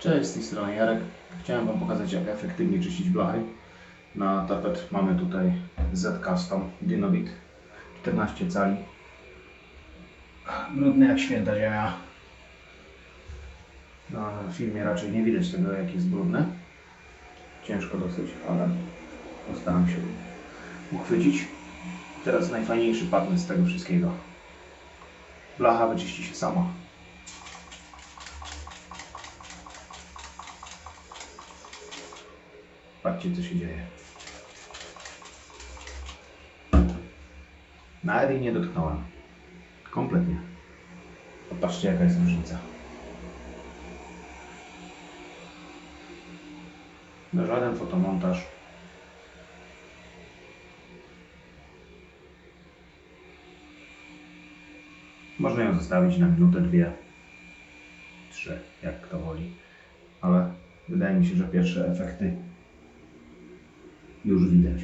Cześć, z tej strony Jarek. Chciałem Wam pokazać jak efektywnie czyścić blachy. Na tapet mamy tutaj Z Custom Dynamit 14 cali. Brudny jak święta ziemia. Na filmie raczej nie widać tego jak jest brudne. Ciężko dosyć, ale postaram się uchwycić. Teraz najfajniejszy patent z tego wszystkiego. Blacha wyczyści się sama. Patrzcie, co się dzieje. Nawet jej nie dotknąłem. Kompletnie. Popatrzcie, jaka jest różnica. No, żaden fotomontaż. Można ją zostawić na minutę, dwie, trzy, jak kto woli. Ale wydaje mi się, że pierwsze efekty już widać.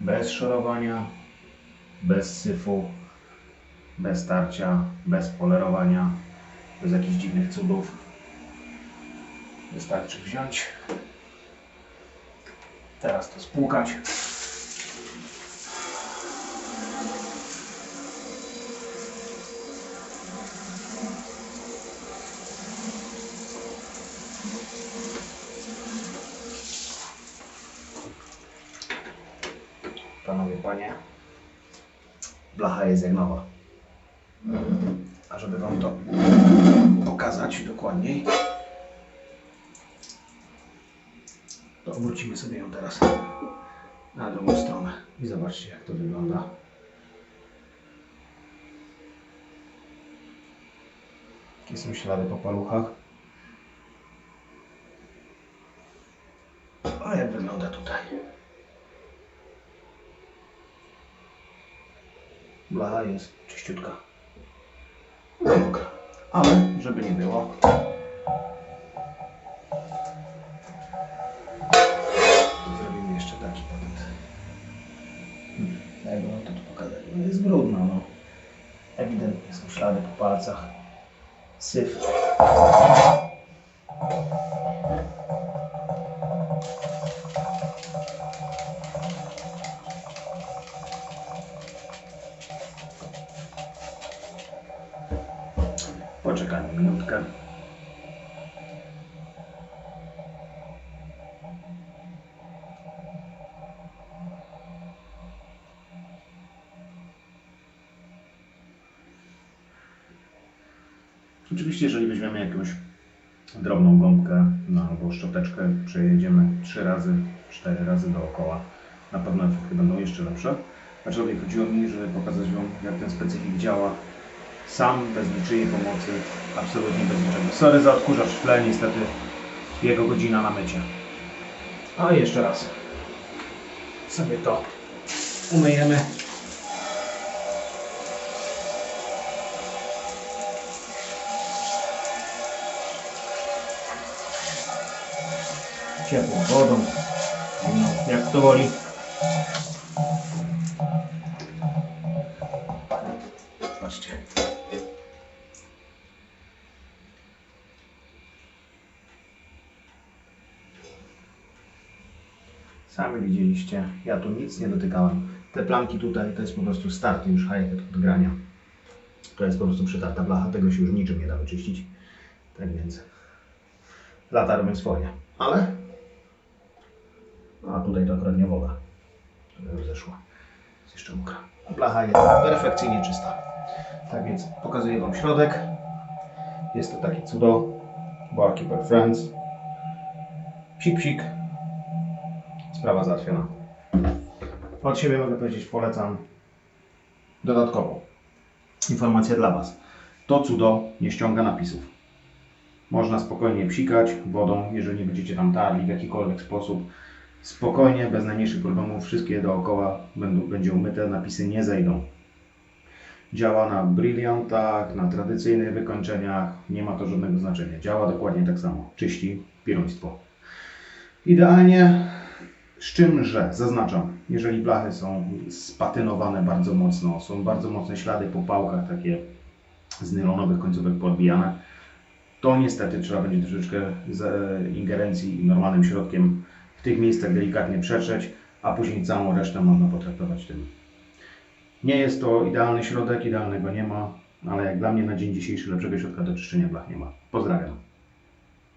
Bez szorowania, bez syfu, bez tarcia, bez polerowania, bez jakichś dziwnych cudów. Wystarczy wziąć, teraz to spłukać. Panowie, panie, blacha jest jak nowa. A żeby wam to pokazać dokładniej, to obrócimy sobie ją teraz na drugą stronę i zobaczcie jak to wygląda. Jakie są ślady po paluchach. A jak wygląda tutaj? Blacha jest czyściutka. No mokra. Ale żeby nie było. Zrobimy jeszcze taki patent. Hmm, Jakby wam to tu pokazać? No jest brudno, no. Ewidentnie są ślady po palcach. Syf. Poczekajmy minutkę. Oczywiście, jeżeli weźmiemy jakąś drobną gąbkę no, albo szczoteczkę, przejedziemy 3 razy, 4 razy dookoła, na pewno efekty będą jeszcze lepsze. Aczkolwiek chodziło mi, żeby pokazać Wam, jak ten specyfik działa sam, bez niczyjej pomocy, absolutnie bez niczego. Sorry za odkurzacz w tle, niestety jego godzina na mycie. A jeszcze raz sobie to umyjemy. Ciepłą wodą, jak to woli. Sami widzieliście, ja tu nic nie dotykałem. Te planki tutaj to jest po prostu start już high od grania. To jest po prostu przetarta blacha, tego się już niczym nie da wyczyścić. Tak więc lata robią swoje. Ale a tutaj to akurat nie woda. Już zeszła. Jest jeszcze mokra. Blacha jest perfekcyjnie czysta. Tak więc pokazuję Wam środek. Jest to takie cudo. Barkeeper Friends. Psik, psik. Sprawa załatwiona. Od siebie mogę powiedzieć, polecam dodatkowo. Informacja dla Was. To cudo nie ściąga napisów. Można spokojnie psikać wodą, jeżeli nie będziecie tam tarli w jakikolwiek sposób. Spokojnie, bez najmniejszych problemów, wszystkie dookoła będą, będzie umyte, napisy nie zejdą. Działa na briliantach, na tradycyjnych wykończeniach, nie ma to żadnego znaczenia. Działa dokładnie tak samo, czyści piruństwo. Idealnie, z czym, że zaznaczam, jeżeli blachy są spatynowane bardzo mocno, są bardzo mocne ślady po pałkach, takie z nylonowych końcówek podbijane, to niestety trzeba będzie troszeczkę e, ingerencji i normalnym środkiem w tych miejscach delikatnie przetrzeć, a później całą resztę można potraktować tym. Nie jest to idealny środek, idealnego nie ma, ale jak dla mnie na dzień dzisiejszy lepszego środka do czyszczenia blach nie ma. Pozdrawiam.